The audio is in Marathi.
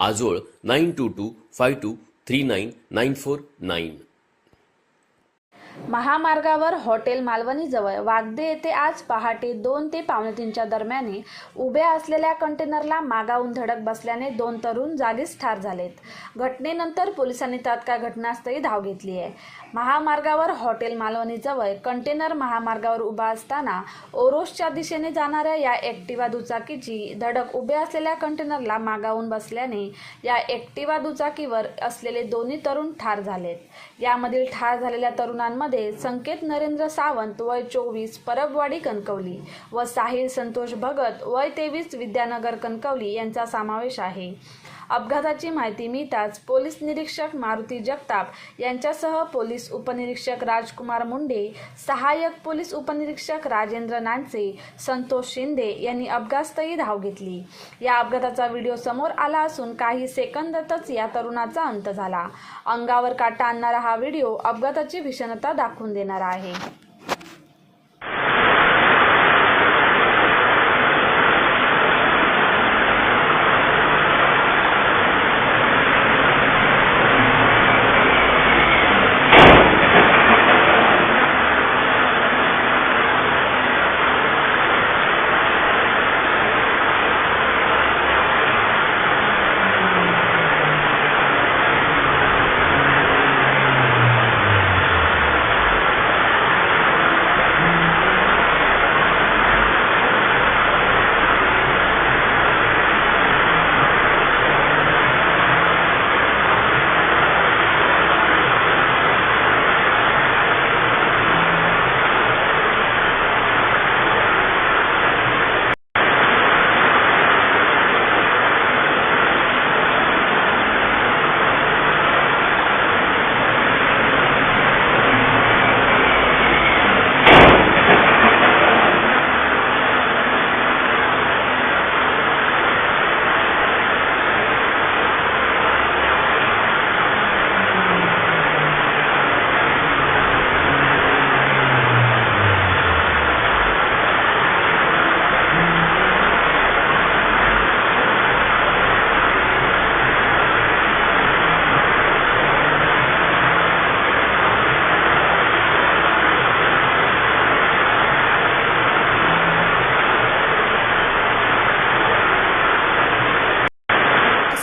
आजोळ nine two two five two three nine nine four nine. महामार्गावर हॉटेल मालवणीजवळ वागदे येथे आज पहाटे दोन ते पावणे तीनच्या दरम्याने उभ्या असलेल्या कंटेनरला मागाहून धडक बसल्याने दोन तरुण जागीच ठार झालेत. घटनेनंतर पोलिसांनी तात्काळ घटनास्थळी धाव घेतली आहे. महामार्गावर हॉटेल मालवणीजवळ कंटेनर महामार्गावर उभा असताना ओरोसच्या दिशेने जाणाऱ्या या एक्टिवा दुचाकीची धडक उभ्या असलेल्या कंटेनरला मागाहून बसल्याने या एक्टिवा दुचाकीवर असलेले दोन्ही तरुण ठार झालेत. यामधील ठार झालेल्या तरुणांमध्ये संकेत नरेंद्र सावंत वय चोवीस परबवाडी कणकवली व साहिल संतोष भगत वय तेवीस विद्यानगर कणकवली यांचा समावेश आहे. अपघाताची माहिती मिळताच पोलीस निरीक्षक मारुती जगताप यांच्यासह पोलीस उपनिरीक्षक राजकुमार मुंडे सहाय्यक पोलीस उपनिरीक्षक राजेंद्र नानसे संतोष शिंदे यांनी अपघातस्थळी धाव घेतली. या अपघाताचा व्हिडिओ समोर आला असून काही सेकंदातच या तरुणाचा अंत झाला. अंगावर काटा आणणारा हा व्हिडिओ अपघाताची भीषणता दाखवून देणारा आहे.